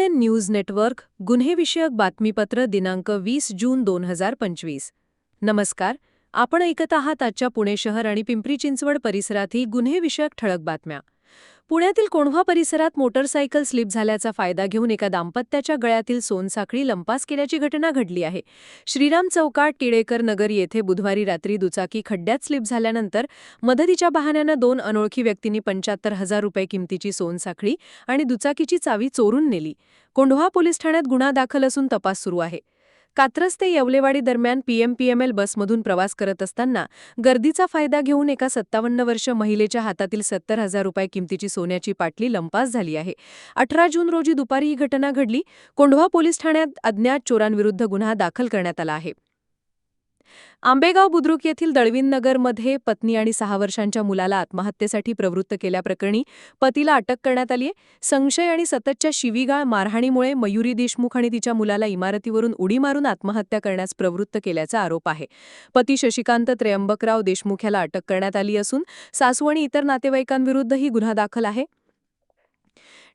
N news network गुन्हेविषयक बातमीपत्र दिनांक वीस जून दोन हजार पंचवीस. नमस्कार आपण ऐकत आहात आजच्या पुणे शहर आणि पिंपरी चिंचवड परिसरातील गुन्हेविषयक ठळक बातम्या. पुण्यातील कोंढवा परिसरात मोटरसायकल स्लिप झाल्याचा फायदा घेऊन एका दाम्पत्याच्या गळ्यातील सोनसाखळी लंपास केल्याची घटना घडली आहे. श्रीराम चौकाट टिळेकर नगर येथे बुधवारी रात्री दुचाकी खड्ड्यात स्लिप झाल्यानंतर मदतीच्या बहाण्यानं दोन अनोळखी व्यक्तींनी पंच्याहत्तर हजार रुपये किमतीची सोनसाखळी आणि दुचाकीची चावी चोरून नेली. कोंढवा पोलीस ठाण्यात गुन्हा दाखल असून तपास सुरू आहे. कात्रज ते येवलेवाडी दरम्यान पीएमपीएमएल बसमधून प्रवास करत असताना गर्दीचा फायदा घेऊन एका सत्तावन्न वर्ष महिलेच्या हातातील सत्तर हजार रुपये किमतीची सोन्याची पाटली लंपास झाली आहे. अठरा जून रोजी दुपारी ही घटना घडली. कोंढवा पोलीस ठाण्यात अज्ञात चोरांविरुद्ध गुन्हा दाखल करण्यात आला आहे. आंबेगाव बुद्रुक येथील दळवीननगरमध्ये पत्नी आणि सहा वर्षांच्या मुलाला आत्महत्येसाठी प्रवृत्त केल्याप्रकरणी पतीला अटक करण्यात आली संशय आणि सततच्या शिवीगाळ मारहाणीमुळे मयुरी देशमुख आणि तिच्या मुलाला इमारतीवरून उडी मारून आत्महत्या करण्यास प्रवृत्त केल्याचा आरोप आहे. पती शशिकांत त्र्यंबकराव देशमुख याला अटक करण्यात आली असून सासू आणि इतर नातेवाईकांविरुद्धही गुन्हा दाखल आहे.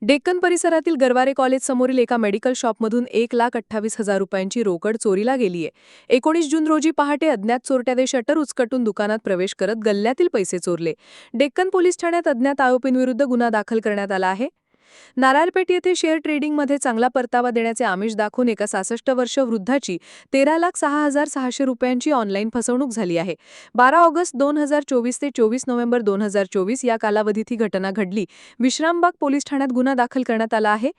डेक्कन परिसरातील गरवारे कॉलेज समोरील एका मेडिकल शॉपमधून एक लाख अठ्ठावीस हजार रुपयांची रोकड चोरीला गेलीय एकोणीस जून रोजी पहाटे अज्ञात चोरट्याने शटर उचकटून दुकानात प्रवेश करत गल्ल्यातील पैसे चोरले. डेक्कन पोलीस ठाण्यात अज्ञात आरोपींविरुद्ध गुन्हा दाखल करण्यात आला आहे. नारायणपेठ येथे शेअर ट्रेडिंगमध्ये चांगला परतावा देण्याचे आमिष दाखवून एका सहासष्ट वर्ष वृद्धाची तेरा लाख सहा हजार सहाशे रुपयांची ऑनलाईन फसवणूक झाली आहे. बारा ऑगस्ट दोन हजार चोवीस ते चोवीस नोव्हेंबर दोन हजार चोवीस या कालावधीत ही घटना घडली. विश्रामबाग पोलीस ठाण्यात गुन्हा दाखल करण्यात आला आहे.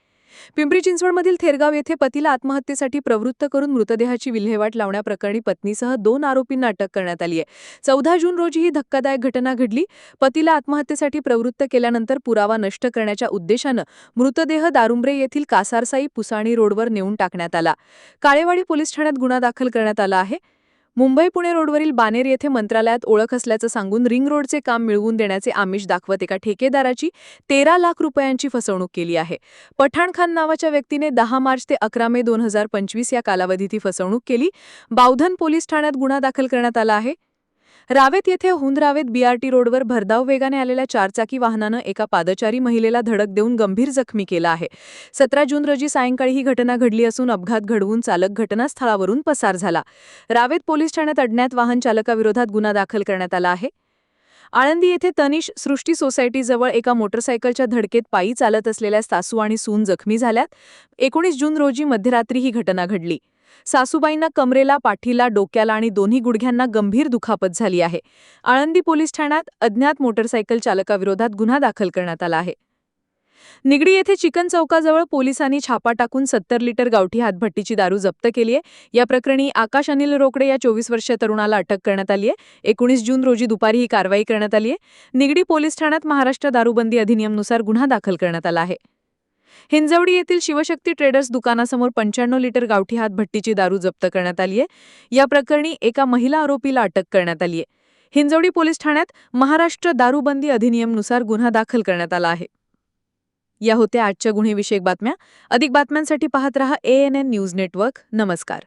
पिंपरी चिंचवडमधील थेरगाव येथे पतीला आत्महत्येसाठी प्रवृत्त करून मृतदेहाची विल्हेवाट लावण्याप्रकरणी पत्नीसह दोन आरोपींना अटक करण्यात आली आहे चौदा जून रोजी ही धक्कादायक घटना घडली. पतीला आत्महत्येसाठी प्रवृत्त केल्यानंतर पुरावा नष्ट करण्याच्या उद्देशानं मृतदेह दारुंब्रे येथील कासारसाई पुसाणी रोडवर नेऊन टाकण्यात आला. काळेवाडी पोलीस ठाण्यात गुन्हा दाखल करण्यात आला आहे. मुंबई पुणे रोडवरील बानेर येथे मंत्रालयात ओळख असल्याचं सांगून रिंग रोडचे काम मिळवून देण्याचे आमिष दाखवत एका ठेकेदाराची तेरा लाख रुपयांची फसवणूक केली आहे. पठाण खान नावाच्या व्यक्तीने दहा मार्च ते अकरा मे दोन हजार पंचवीस या कालावधीत ही फसवणूक केली. बावधन पोलीस ठाण्यात गुन्हा दाखल करण्यात आला आहे. रावेत येथे हुंदरावेत बीआरटी रोडवर भरधाव वेगाने आलेल्या चारचाकी वाहनानं एका पादचारी महिलेला धडक देऊन गंभीर जखमी केला आहे. सतरा जून रोजी सायंकाळी ही घटना घडली असून अपघात घडवून चालक घटनास्थळावरून पसार झाला. रावेत पोलीस ठाण्यात अज्ञात वाहन चालकाविरोधात गुन्हा दाखल करण्यात आला आहे. आळंदी येथे तनिष सृष्टी सोसायटीजवळ एका मोटरसायकलच्या धडकेत पायी चालत असलेल्या सासू आणि सून जखमी झाल्यात. एकोणीस जून रोजी मध्यरात्री ही घटना घडली. सासूबाईंना कमरेला पाठीला डोक्याला आणि दोन्ही गुडघ्यांना गंभीर दुखापत झाली आहे. आळंदी पोलीस ठाण्यात अज्ञात मोटरसायकल चालकाविरोधात गुन्हा दाखल करण्यात आला आहे. निगडी येथे चिकन चौकाजवळ पोलिसांनी छापा टाकून सत्तर लिटर गावठी हातभट्टीची दारू जप्त केली आहे. या प्रकरणी आकाश अनिल रोकडे या चोवीस वर्षीय तरुणाला अटक करण्यात आली आहे. एकोणीस जून रोजी दुपारी ही कारवाई करण्यात आली आहे. निगडी पोलीस ठाण्यात महाराष्ट्र दारूबंदी अधिनियमनुसार गुन्हा दाखल करण्यात आला आहे. हिंजवडी येथील शिवशक्ती ट्रेडर्स दुकानासमोर पंच्याण्णव लिटर गावठी हात भट्टीची दारू जप्त करण्यात आली आहे या प्रकरणी एका महिला आरोपीला अटक करण्यात आली आहे हिंजवडी पोलीस ठाण्यात महाराष्ट्र दारूबंदी अधिनियमनुसार गुन्हा दाखल करण्यात आला आहे. या होत्या आजच्या गुन्हेविषयक बातम्या. अधिक बातम्यांसाठी पाहत रहा A N N news network नमस्कार.